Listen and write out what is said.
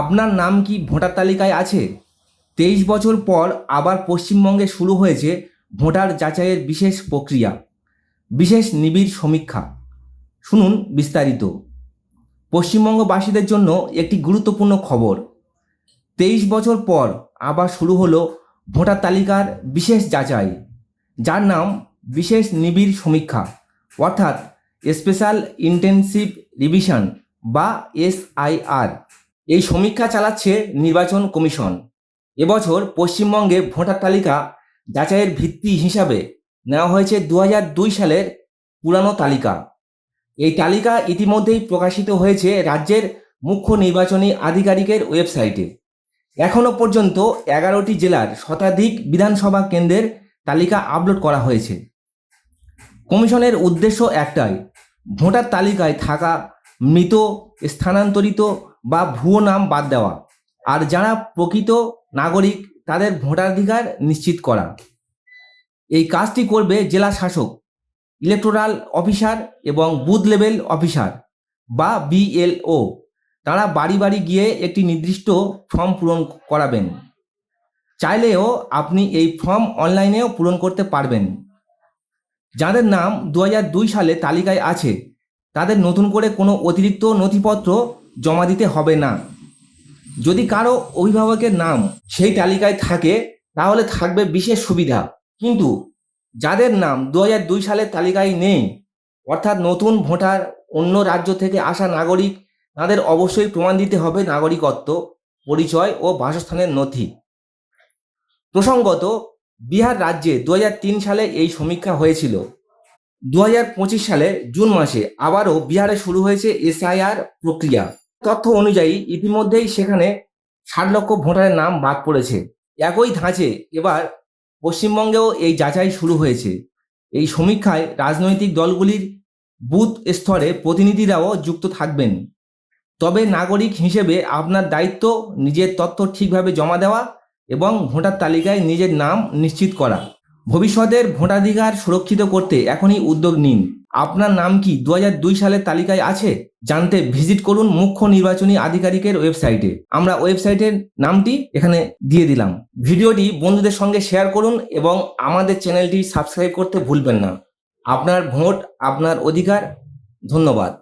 আপনার নাম কি ভোটার তালিকায় আছে? তেইশ বছর পর আবার পশ্চিমবঙ্গে শুরু হয়েছে ভোটার যাচাইয়ের বিশেষ প্রক্রিয়া, বিশেষ নিবিড় সমীক্ষা। শুনুন বিস্তারিত। পশ্চিমবঙ্গবাসীদের জন্য একটি গুরুত্বপূর্ণ খবর, তেইশ বছর পর আবার শুরু হলো ভোটার তালিকার বিশেষ যাচাই, যার নাম বিশেষ নিবিড় সমীক্ষা, অর্থাৎ স্পেশাল ইন্টেনসিভ রিভিশন বা এসআইআর। এই সমীক্ষা চালাচ্ছে নির্বাচন কমিশন। এবছর পশ্চিমবঙ্গে ভোটার তালিকা যাচাইয়ের ভিত্তি হিসাবে নেওয়া হয়েছে দু দুই সালের পুরানো তালিকা। এই তালিকা ইতিমধ্যেই প্রকাশিত হয়েছে রাজ্যের মুখ্য নির্বাচনী আধিকারিকের ওয়েবসাইটে। এখনও পর্যন্ত এগারোটি জেলার শতাধিক বিধানসভা কেন্দ্রের তালিকা আপলোড করা হয়েছে। কমিশনের উদ্দেশ্য একটাই, ভোটার তালিকায় থাকা মৃত, স্থানান্তরিত বা ভুয়ো নাম বাদ দেওয়া। আর যারা প্রকৃত নাগরিক, তাদের ভোটাধিকার নিশ্চিত করা। এই কাজটি করবে জেলা শাসক, ইলেকটোরাল অফিসার এবং বুথ লেভেল অফিসার বা বিএলও তারা বাড়ি বাড়ি গিয়ে একটি নির্দিষ্ট ফর্ম পূরণ করাবেন। চাইলেও আপনি এই ফর্ম অনলাইনেও পূরণ করতে পারবেন। যাদের নাম দু সালে তালিকায় আছে, তাদের নতুন করে কোনো অতিরিক্ত নথিপত্র জমা দিতে হবে না। যদি কারও অভিভাবকের নাম সেই তালিকায় থাকে, তাহলে থাকবে বিশেষ সুবিধা। কিন্তু যাদের নাম দু দুই সালের তালিকায় নেই, অর্থাৎ নতুন ভোটার অন্য রাজ্য থেকে আসা নাগরিক, তাদের অবশ্যই প্রমাণ দিতে হবে নাগরিকত্ব, পরিচয় ও বাসস্থানের নথি। প্রসঙ্গত, বিহার রাজ্যে দুহাজার তিন সালে এই সমীক্ষা হয়েছিল। দু সালে জুন মাসে আবারও বিহারে শুরু হয়েছে এসআইআর প্রক্রিয়া। তথ্য অনুযায়ী ইতিমধ্যেই সেখানে ষাট লক্ষ ভোটারের নাম বাদ পড়েছে। একই ধাঁচে এবার পশ্চিমবঙ্গেও এই যাচাই শুরু হয়েছে। এই সমীক্ষায় রাজনৈতিক দলগুলির বুথ স্তরে প্রতিনিধিরাও যুক্ত থাকবেন। তবে নাগরিক হিসেবে আপনার দায়িত্ব নিজের তথ্য ঠিকভাবে জমা দেওয়া এবং ভোটার তালিকায় নিজের নাম নিশ্চিত করা। ভবিষ্যতের ভোটাধিকার সুরক্ষিত করতে এখনই উদ্যোগ নিন। আপনার নাম কি? দু সালের তালিকায় আছে? জানতে ভিজিট করুন মুখ্য নির্বাচনী আধিকারিকের ওয়েবসাইটে। আমরা ওয়েবসাইটের নামটি এখানে দিয়ে দিলাম। ভিডিওটি বন্ধুদের সঙ্গে শেয়ার করুন এবং আমাদের চ্যানেলটি সাবস্ক্রাইব করতে ভুলবেন না। আপনার ভোট, আপনার অধিকার। ধন্যবাদ।